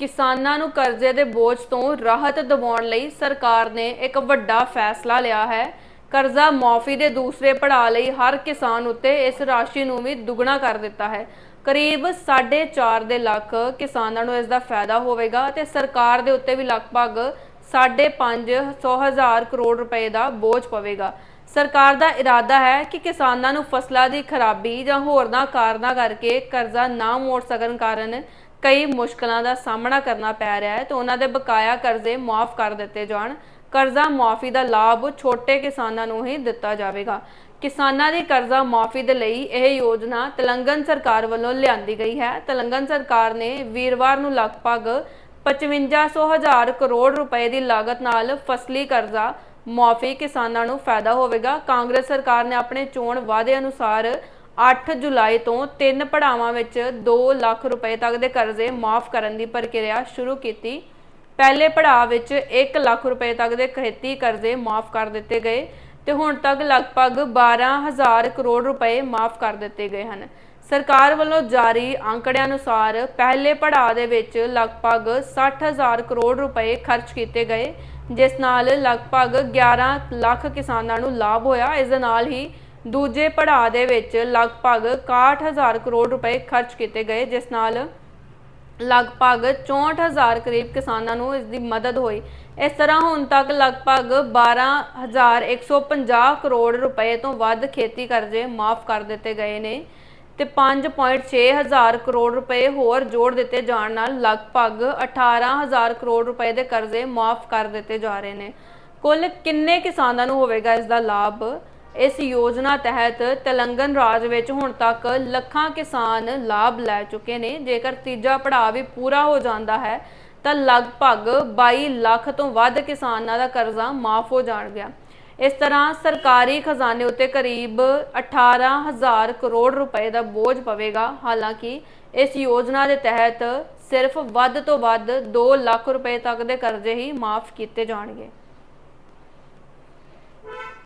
ਕਿਸਾਨਾਂ ਨੂੰ ਕਰਜ਼ੇ ਦੇ ਬੋਝ ਤੋਂ ਰਾਹਤ ਦਿਵਾਉਣ ਲਈ ਸਰਕਾਰ ਨੇ ਇੱਕ ਵੱਡਾ ਫੈਸਲਾ ਲਿਆ ਹੈ। ਕਰਜ਼ਾ ਮਾਫੀ ਦੇ ਦੂਸਰੇ ਪੜਾਅ ਲਈ ਹਰ ਕਿਸਾਨ ਉੱਤੇ ਇਸ ਰਾਸ਼ੀ ਨੂੰ ਵੀ ਦੁੱਗਣਾ ਕਰ ਦਿੱਤਾ ਹੈ। ਕਰੀਬ 4.5 ਦੇ ਲੱਖ ਕਿਸਾਨਾਂ ਨੂੰ ਇਸ ਦਾ ਫਾਇਦਾ ਹੋਵੇਗਾ ਤੇ ਸਰਕਾਰ ਦੇ ਉੱਤੇ ਵੀ ਲਗਭਗ 5.5 ਹਜ਼ਾਰ ਕਰੋੜ ਰੁਪਏ ਦਾ ਬੋਝ ਪਵੇਗਾ। ਸਰਕਾਰ ਦਾ ਇਰਾਦਾ ਹੈ ਕਿ ਕਿਸਾਨਾਂ ਨੂੰ ਫਸਲਾਂ ਦੀ ਖਰਾਬੀ ਜਾਂ ਹੋਰਨਾਂ ਕਾਰਨਾਂ ਕਰਕੇ ਕਰਜ਼ਾ ਨਾ ਮੋੜ ਸਕਣ ਕਾਰਨ ਕਈ ਮੁਸ਼ਕਲਾਂ ਦਾ ਸਾਹਮਣਾ ਕਰਨਾ ਪੈ ਰਿਹਾ ਹੈ ਤੇ ਉਹਨਾਂ ਦੇ ਬਕਾਇਆ ਕਰਜ਼ੇ ਮਾਫ ਕਰ ਦਿੱਤੇ ਜਾਣ। ਕਰਜ਼ਾ ਮਾਫੀ ਦਾ ਲਾਭ ਛੋਟੇ ਕਿਸਾਨਾਂ ਨੂੰ ਹੀ ਦਿੱਤਾ ਜਾਵੇਗਾ। ਕਿਸਾਨਾਂ ਦੀ ਕਰਜ਼ਾ ਮਾਫੀ ਦੇ ਲਈ ਇਹ ਯੋਜਨਾ ਤੇਲੰਗਨ ਸਰਕਾਰ ਵੱਲੋਂ ਲਿਆਂਦੀ ਗਈ ਹੈ। ਤੇਲੰਗਨ ਸਰਕਾਰ ਨੇ ਵੀਰਵਾਰ ਨੂੰ ਲਗਭਗ 5500 ਹਜ਼ਾਰ ਕਰੋੜ ਰੁਪਏ ਦੀ ਲਾਗਤ ਨਾਲ ਫਸਲੀ ਕਰਜ਼ਾ ਮਾਫੀ ਕਿਸਾਨਾਂ ਨੂੰ ਫਾਇਦਾ ਹੋਵੇਗਾ। ਕਾਂਗਰਸ ਸਰਕਾਰ ਨੇ ਆਪਣੇ ਚੋਣ ਵਾਅਦੇ ਅਨੁਸਾਰ 8 ਜੁਲਾਈ ਤੋਂ ਤਿੰਨ ਪੜਾਵਾਂ ਵਿੱਚ 2 ਲੱਖ ਰੁਪਏ ਤੱਕ ਦੇ ਕਰਜ਼ੇ ਮਾਫ ਕਰਨ ਦੀ ਪ੍ਰਕਿਰਿਆ ਸ਼ੁਰੂ ਕੀਤੀ। ਪਹਿਲੇ ਪੜਾਅ ਵਿੱਚ 1 ਲੱਖ ਰੁਪਏ ਤੱਕ ਦੇ ਖੇਤੀ ਕਰਜ਼ੇ ਮਾਫ ਕਰ ਦਿੱਤੇ ਗਏ ਤੇ ਹੁਣ ਤੱਕ ਲਗਭਗ 12000 ਕਰੋੜ ਰੁਪਏ ਮਾਫ ਕਰ ਦਿੱਤੇ ਗਏ ਹਨ। ਸਰਕਾਰ ਵੱਲੋਂ ਜਾਰੀ ਅੰਕੜਿਆਂ ਅਨੁਸਾਰ ਪਹਿਲੇ ਪੜਾਅ ਦੇ ਵਿੱਚ ਲਗਭਗ 60000 ਕਰੋੜ ਰੁਪਏ ਖਰਚ ਕੀਤੇ ਗਏ, ਜਿਸ ਨਾਲ ਲਗਭਗ 11 ਲੱਖ ਕਿਸਾਨਾਂ ਨੂੰ ਲਾਭ ਹੋਇਆ। ਇਸ ਦੇ ਨਾਲ ਹੀ ਦੂਜੇ ਪੜਾਅ ਦੇ ਵਿੱਚ ਲਗਭਗ 61000 ਕਰੋੜ ਰੁਪਏ ਖਰਚ ਕੀਤੇ ਗਏ, ਜਿਸ ਨਾਲ ਲਗਭਗ 64000 ਕਰੀਬ ਕਿਸਾਨਾਂ ਨੂੰ ਇਸ ਦੀ ਮਦਦ ਹੋਈ। ਇਸ ਤਰ੍ਹਾਂ ਹੁਣ ਤੱਕ ਲਗਭਗ 12150 ਕਰੋੜ ਰੁਪਏ ਤੋਂ ਵੱਧ ਖੇਤੀ ਕਰਜ਼ੇ ਮਾਫ ਕਰ ਦਿੱਤੇ ਗਏ ਨੇ ਤੇ 5.6 ਹਜ਼ਾਰ ਕਰੋੜ ਰੁਪਏ ਹੋਰ ਜੋੜ ਦਿੱਤੇ ਜਾਣ ਨਾਲ ਲਗਭਗ 18000 ਕਰੋੜ ਰੁਪਏ ਦੇ ਕਰਜ਼ੇ ਮਾਫ ਕਰ ਦਿੱਤੇ ਜਾ ਰਹੇ ਨੇ। ਕੁੱਲ ਕਿੰਨੇ ਕਿਸਾਨਾਂ ਨੂੰ ਹੋਵੇਗਾ ਇਸ ਦਾ ਲਾਭ? ਇਸ ਯੋਜਨਾ ਤਹਿਤ ਤੇਲੰਗਨ ਰਾਜ ਵਿੱਚ ਹੁਣ ਤੱਕ ਲੱਖਾਂ ਕਿਸਾਨ ਲਾਭ ਲੈ ਚੁੱਕੇ ਨੇ। ਜੇਕਰ ਤੀਜਾ ਪੜਾਅ ਵੀ ਪੂਰਾ ਹੋ ਜਾਂਦਾ ਹੈ, ਤਾਂ ਲਗਭਗ 22 ਲੱਖ ਤੋਂ ਵੱਧ ਕਿਸਾਨਾਂ ਦਾ ਕਰਜ਼ਾ ਮਾਫ ਹੋ ਜਾਣ ਗਿਆ ਇਸ ਤਰ੍ਹਾਂ ਸਰਕਾਰੀ ਖਜ਼ਾਨੇ ਉੱਤੇ ਕਰੀਬ 18000 ਕਰੋੜ ਰੁਪਏ ਦਾ ਬੋਝ ਪਵੇਗਾ। ਹਾਲਾਂਕਿ ਇਸ ਯੋਜਨਾ ਦੇ ਤਹਿਤ ਸਿਰਫ ਵੱਧ ਤੋਂ ਵੱਧ 2 ਲੱਖ ਰੁਪਏ ਤੱਕ ਦੇ ਕਰਜ਼ੇ ਹੀ ਮਾਫ ਕੀਤੇ ਜਾਣਗੇ।